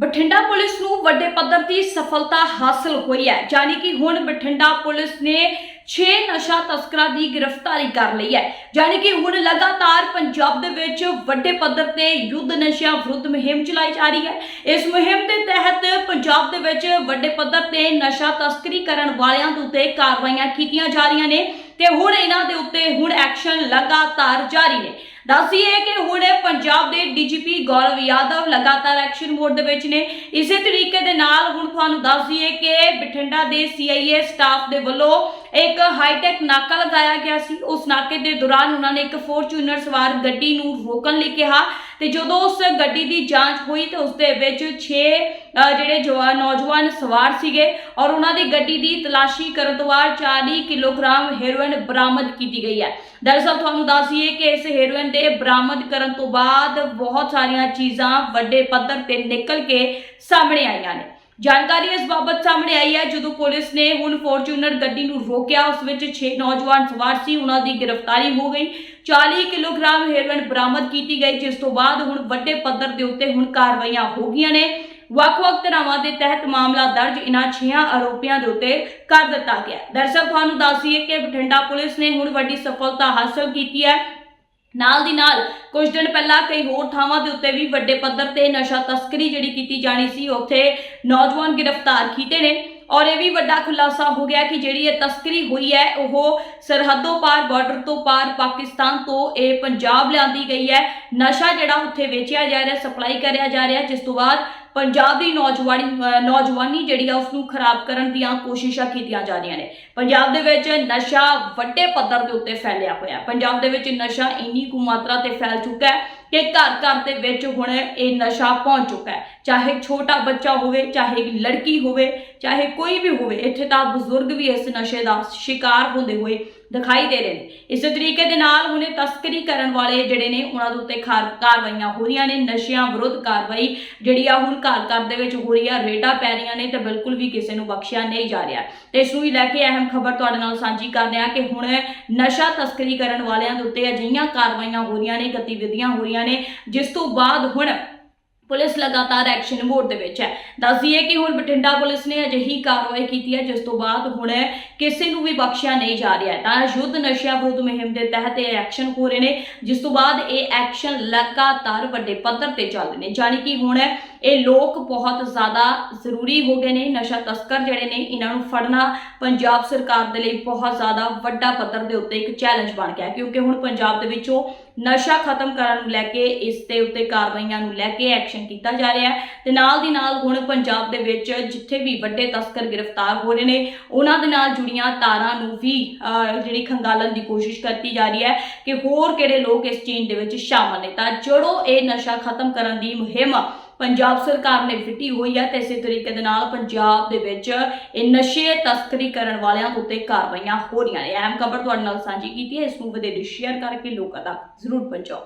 Bathinda police ਨੂੰ ਵੱਡੇ ਪੱਧਰ ਦੀ ਸਫਲਤਾ ਹਾਸਲ ਹੋਈ ਹੈ। ਯਾਨੀ ਕਿ ਹੁਣ ਬਠਿੰਡਾ ਪੁਲਿਸ ਨੇ 6 ਨਸ਼ਾ ਤਸਕਰਾਂ ਦੀ ਗ੍ਰਿਫਤਾਰੀ ਕਰ ਲਈ ਹੈ। ਯਾਨੀ ਕਿ ਹੁਣ ਲਗਾਤਾਰ ਪੰਜਾਬ ਦੇ ਵਿੱਚ ਵੱਡੇ ਪੱਧਰ ਤੇ ਯੁੱਧ ਨਸ਼ਿਆਂ ਵਿਰੁੱਧ ਮੁਹਿੰਮ ਚਲਾਈ ਜਾ ਰਹੀ ਹੈ। ਇਸ ਮੁਹਿੰਮ ਦੇ ਤਹਿਤ ਪੰਜਾਬ ਦੇ ਵਿੱਚ ਵੱਡੇ ਪੱਧਰ ਤੇ ਨਸ਼ਾ ਤਸਕਰੀ ਕਰਨ ਵਾਲਿਆਂ ਦੇ ਉੱਤੇ ਕਾਰਵਾਈਆਂ ਕੀਤੀਆਂ ਜਾ ਰਹੀਆਂ ਨੇ ਤੇ ਹੁਣ ਇਹਨਾਂ ਦੇ ਉੱਤੇ ਹੁਣ ਐਕਸ਼ਨ ਲਗਾਤਾਰ ਜਾਰੀ ਨੇ। ਦੱਸੀਏ ਕਿ ਹੁਣ ਪੰਜਾਬ ਦੇ ਡੀਜੀਪੀ ਗੌਰਵ ਯਾਦਵ ਲਗਾਤਾਰ ਐਕਸ਼ਨ ਮੋਡ ਦੇ ਵਿੱਚ ਨੇ। ਇਸੇ ਤਰੀਕੇ ਦੇ ਨਾਲ ਹੁਣ ਤੁਹਾਨੂੰ ਦੱਸ ਕਿ ਬਠਿੰਡਾ ਦੇ ਸੀਆਈਏ ਸਟਾਫ ਦੇ ਵੱਲੋਂ ਇੱਕ ਹਾਈਟੈਕ ਨਾਕਾ ਲਗਾਇਆ ਗਿਆ ਸੀ। ਉਸ ਨਾਕੇ ਦੇ ਦੌਰਾਨ ਉਹਨਾਂ ਨੇ ਇੱਕ ਫੋਰਚੂਨਰ ਸਵਾਰ ਗੱਡੀ ਨੂੰ ਰੋਕਣ ਲਈ ਕਿਹਾ ਤੇ ਜਦੋਂ ਉਸ ਗੱਡੀ ਦੀ ਜਾਂਚ ਹੋਈ ਤੇ ਉਸ ਦੇ ਵਿੱਚ 6 ਜਿਹੜੇ ਜਵਾਨ ਨੌਜਵਾਨ ਸਵਾਰ ਸੀਗੇ ਔਰ ਉਹਨਾਂ ਦੀ ਗੱਡੀ ਦੀ ਤਲਾਸ਼ੀ ਕਰਨ ਤੋਂ ਬਾਅਦ 40 ਕਿਲੋਗ੍ਰਾਮ ਹੈਰੋਇਨ ਬਰਾਮਦ ਕੀਤੀ ਗਈ ਹੈ। ਦਰਅਸਲ ਤੁਹਾਨੂੰ ਦੱਸ ਦਈਏ ਕਿ ਇਸ ਹੈਰੋਇਨ ਦੇ ਬਰਾਮਦ ਕਰਨ ਤੋਂ ਬਾਅਦ ਬਹੁਤ ਸਾਰੀਆਂ ਚੀਜ਼ਾਂ ਵੱਡੇ ਪੱਧਰ ਤੇ ਨਿਕਲ ਕੇ ਸਾਹਮਣੇ ਆਈਆਂ ਨੇ। ਜਾਣਕਾਰੀ ਇਸ ਬਾਬਤ ਸਾਹਮਣੇ ਆਈ ਹੈ। ਜਦੋਂ ਪੁਲਿਸ ਨੇ ਹੁਣ ਫੋਰਚੂਨਰ ਗੱਡੀ ਨੂੰ ਰੋਕਿਆ, ਉਸ ਵਿੱਚ 6 ਨੌਜਵਾਨ ਸਵਾਰ ਸੀ। ਉਹਨਾਂ ਦੀ ਗ੍ਰਿਫਤਾਰੀ ਹੋ ਗਈ। 40 ਕਿਲੋਗ੍ਰਾਮ ਹੈਰੋਇਨ ਬਰਾਮਦ ਕੀਤੀ ਗਈ, ਜਿਸ ਤੋਂ ਬਾਅਦ ਹੁਣ ਵੱਡੇ ਪੱਧਰ ਦੇ ਉੱਤੇ ਹੁਣ ਕਾਰਵਾਈਆਂ ਹੋ ਗਈਆਂ ਨੇ। ਵੱਖ-ਵੱਖ ਧਾਰਾਵਾਂ ਦੇ ਤਹਿਤ ਮਾਮਲਾ ਦਰਜ, ਇਨ੍ਹਾਂ 6 ਆਰੋਪੀਆਂ ਦੇ ਉੱਤੇ ਕਰ ਦਿੱਤਾ ਗਿਆ। ਹੈ। ਦਰਅਸਲ ਤੁਹਾਨੂੰ ਦੱਸ ਦਈਏ ਕਿ ਬਠਿੰਡਾ ਪੁਲਿਸ ਨੇ ਹੁਣ ਵੱਡੀ ਸਫਲਤਾ ਹਾਸਲ ਕੀਤੀ ਹੈ। ਨਾਲ ਦੀ ਨਾਲ, ਕੁਝ ਦਿਨ ਪਹਿਲਾਂ ਕਈ ਹੋਰ ਥਾਵਾਂ ਦੇ ਉੱਤੇ ਵੀ ਵੱਡੇ ਪੱਧਰ ਤੇ ਨਸ਼ਾ ਤਸਕਰੀ ਜਿਹੜੀ ਕੀਤੀ ਜਾਣੀ ਸੀ, ਉੱਥੇ ਨੌਜਵਾਨ ਗ੍ਰਿਫਤਾਰ ਕੀਤੇ ਨੇ। ਔਰ ਇਹ ਵੀ ਵੱਡਾ ਖੁਲਾਸਾ ਹੋ ਗਿਆ ਕਿ ਜਿਹੜੀ ਇਹ ਤਸਕਰੀ ਹੋਈ ਹੈ, ਉਹ ਸਰਹੱਦੋਂ ਪਾਰ ਬਾਰਡਰ ਤੋਂ ਪਾਰ, ਪਾਕਿਸਤਾਨ ਤੋਂ ਇਹ ਪੰਜਾਬ ਲਿਆਂਦੀ ਗਈ ਹੈ। ਨਸ਼ਾ ਜਿਹੜਾ ਉੱਥੇ ਵੇਚਿਆ ਜਾ ਰਿਹਾ ਸਪਲਾਈ ਕਰਿਆ ਜਾ ਰਿਹਾ। ਜਿਸ ਤੋਂ ਬਾਅਦ ਪੰਜਾਬ ਦੀ ਨੌਜਵਾਨੀ, ਅਹ, ਨੌਜਵਾਨੀ ਜਿਹੜੀ ਆ ਉਸ ਨੂੰ ਖਰਾਬ ਕਰਨ ਦੀਆਂ ਕੋਸ਼ਿਸ਼ਾਂ ਕੀਤੀਆਂ ਜਾ ਰਹੀਆਂ ਨੇ। ਪੰਜਾਬ ਦੇ ਵਿੱਚ ਨਸ਼ਾ ਵੱਡੇ ਪੱਧਰ ਦੇ ਉੱਤੇ ਫੈਲਿਆ ਹੋਇਆ ਪੰਜਾਬ ਦੇ ਵਿੱਚ ਨਸ਼ਾ ਇੰਨੀ ਕੁ ਮਾਤਰਾ ਤੇ ਫੈਲ ਚੁੱਕਾ ਹੈ ਕਿ ਘਰ ਘਰ ਦੇ ਵਿੱਚ ਹੁਣ ਇਹ ਨਸ਼ਾ ਪਹੁੰਚ ਚੁੱਕਾ ਹੈ। ਚਾਹੇ ਛੋਟਾ ਬੱਚਾ ਹੋਵੇ, ਚਾਹੇ ਲੜਕੀ ਹੋਵੇ, ਚਾਹੇ ਕੋਈ ਵੀ ਹੋਵੇ, ਇੱਥੇ ਤਾਂ ਬਜ਼ੁਰਗ ਵੀ ਇਸ ਨਸ਼ੇ ਦਾ ਸ਼ਿਕਾਰ ਹੁੰਦੇ ਹੋਏ ਦਿਖਾਈ ਦੇ ਰਹੇ ਨੇ। ਇਸੇ ਤਰੀਕੇ ਦੇ ਨਾਲ ਹੁਣੇ ਤਸਕਰੀ ਕਰਨ ਵਾਲੇ ਜਿਹੜੇ ਨੇ, ਉਹਨਾਂ ਦੇ ਉੱਤੇ ਕਾਰਵਾਈਆਂ ਹੋ ਰਹੀਆਂ ਨੇ। ਨਸ਼ਿਆਂ ਵਿਰੁੱਧ ਕਾਰਵਾਈ ਜਿਹੜੀ ਆ ਹੁਣ ਘਰ ਘਰ ਦੇ ਵਿੱਚ ਹੋ ਰਹੀ ਆ, ਰੇਡਾਂ ਪੈ ਰਹੀਆਂ ਨੇ ਤੇ ਬਿਲਕੁਲ ਵੀ ਕਿਸੇ ਨੂੰ ਬਖਸ਼ਿਆ ਨਹੀਂ ਜਾ ਰਿਹਾ। ਤੇ ਇਸ ਨੂੰ ਹੀ ਲੈ ਕੇ ਅਹਿਮ ਖਬਰ ਤੁਹਾਡੇ ਨਾਲ ਸਾਂਝੀ ਕਰਦੇ ਹਾਂ ਕਿ ਹੁਣ ਨਸ਼ਾ ਤਸਕਰੀ ਕਰਨ ਵਾਲਿਆਂ ਦੇ ਉੱਤੇ ਅਜਿਹੀਆਂ ਕਾਰਵਾਈਆਂ ਹੋ ਰਹੀਆਂ ਨੇ, ਗਤੀਵਿਧੀਆਂ ਹੋ ਰਹੀਆਂ ਨੇ, ਜਿਸ ਤੋਂ ਬਾਅਦ ਹੁਣ ਪੁਲਿਸ ਲਗਾਤਾਰ ਐਕਸ਼ਨ ਮੋਡ ਦੇ ਵਿੱਚ ਹੈ। ਦੱਸ ਦਈਏ ਕਿ ਹੁਣ ਬਠਿੰਡਾ ਪੁਲਿਸ ਨੇ ਅਜਿਹੀ ਕਾਰਵਾਈ ਕੀਤੀ ਹੈ, ਜਿਸ ਤੋਂ ਬਾਅਦ ਹੁਣ ਕਿਸੇ ਨੂੰ ਵੀ ਬਖਸ਼ਿਆ ਨਹੀਂ ਜਾ ਰਿਹਾ ਤਾਂ ਯੁੱਧ ਨਸ਼ਿਆਂ ਵਿਰੁੱਧ ਮੁਹਿੰਮ ਦੇ ਤਹਿਤ ਇਹ ਐਕਸ਼ਨ ਹੋ ਰਹੇ ਨੇ, ਜਿਸ ਤੋਂ ਬਾਅਦ ਇਹ ਐਕਸ਼ਨ ਲਗਾਤਾਰ ਵੱਡੇ ਪੱਧਰ ਤੇ ਚੱਲ ਰਹੇ ਨੇ। ਜਾਣੀ ਕਿ ਹੁਣ ਇਹ ਲੋਕ ਬਹੁਤ ਜ਼ਿਆਦਾ ਜ਼ਰੂਰੀ ਹੋ ਗਏ ਨੇ, ਨਸ਼ਾ ਤਸਕਰ ਜਿਹੜੇ ਨੇ, ਇਹਨਾਂ ਨੂੰ ਫੜਨਾ ਪੰਜਾਬ ਸਰਕਾਰ ਦੇ ਲਈ ਬਹੁਤ ਜ਼ਿਆਦਾ ਵੱਡਾ ਪੱਧਰ ਦੇ ਉੱਤੇ ਇੱਕ ਚੈਲੰਜ ਬਣ ਗਿਆ ਕਿਉਂਕਿ ਹੁਣ ਪੰਜਾਬ ਦੇ ਵਿੱਚੋਂ ਨਸ਼ਾ ਖਤਮ ਕਰਨ ਨੂੰ ਲੈ ਕੇ, ਇਸ ਦੇ ਉੱਤੇ ਕਾਰਵਾਈਆਂ ਨੂੰ ਲੈ ਕੇ ਐਕਸ਼ਨ ਕੀਤਾ ਜਾ ਰਿਹਾ ਹੈ। ਤੇ ਨਾਲ ਦੀ ਨਾਲ ਹੁਣ ਪੰਜਾਬ ਦੇ ਵਿੱਚ ਜਿੱਥੇ ਵੀ ਵੱਡੇ ਤਸਕਰ ਗ੍ਰਿਫਤਾਰ ਹੋ ਰਹੇ ਨੇ, ਉਹਨਾਂ ਦੇ ਨਾਲ ਜੁੜੀਆਂ ਤਾਰਾਂ ਨੂੰ ਵੀ ਜਿਹੜੀ ਖੰਗਾਲਣ ਦੀ ਕੋਸ਼ਿਸ਼ ਕੀਤੀ ਜਾ ਰਹੀ ਹੈ ਕਿ ਹੋਰ ਕਿਹੜੇ ਲੋਕ ਇਸ ਚੇਨ ਦੇ ਵਿੱਚ ਸ਼ਾਮਲ ਨੇ। ਤਾਂ ਜੜੋ ਇਹ ਨਸ਼ਾ ਖਤਮ ਕਰਨ ਦੀ ਮੁਹਿੰਮ ਪੰਜਾਬ ਸਰਕਾਰ ਨੇ ਫਿੱਟੀ ਹੋਈ ਹੈ ਤੇ ਇਸੇ ਤਰੀਕੇ ਦੇ ਨਾਲ ਪੰਜਾਬ ਦੇ ਵਿੱਚ ਇਹ ਨਸ਼ੇ ਤਸਕਰੀ ਕਰਨ ਵਾਲਿਆਂ ਦੇ ਉੱਤੇ ਕਾਰਵਾਈਆਂ ਹੋ ਰਹੀਆਂ ਨੇ। ਅਹਿਮ ਖਬਰ ਤੁਹਾਡੇ ਨਾਲ ਸਾਂਝੀ ਕੀਤੀ ਹੈ। ਇਸ ਨੂੰ ਵਧੇਰੇ ਸ਼ੇਅਰ ਕਰਕੇ ਲੋਕਾਂ ਤੱਕ ਜ਼ਰੂਰ ਪਹੁੰਚਾਓ।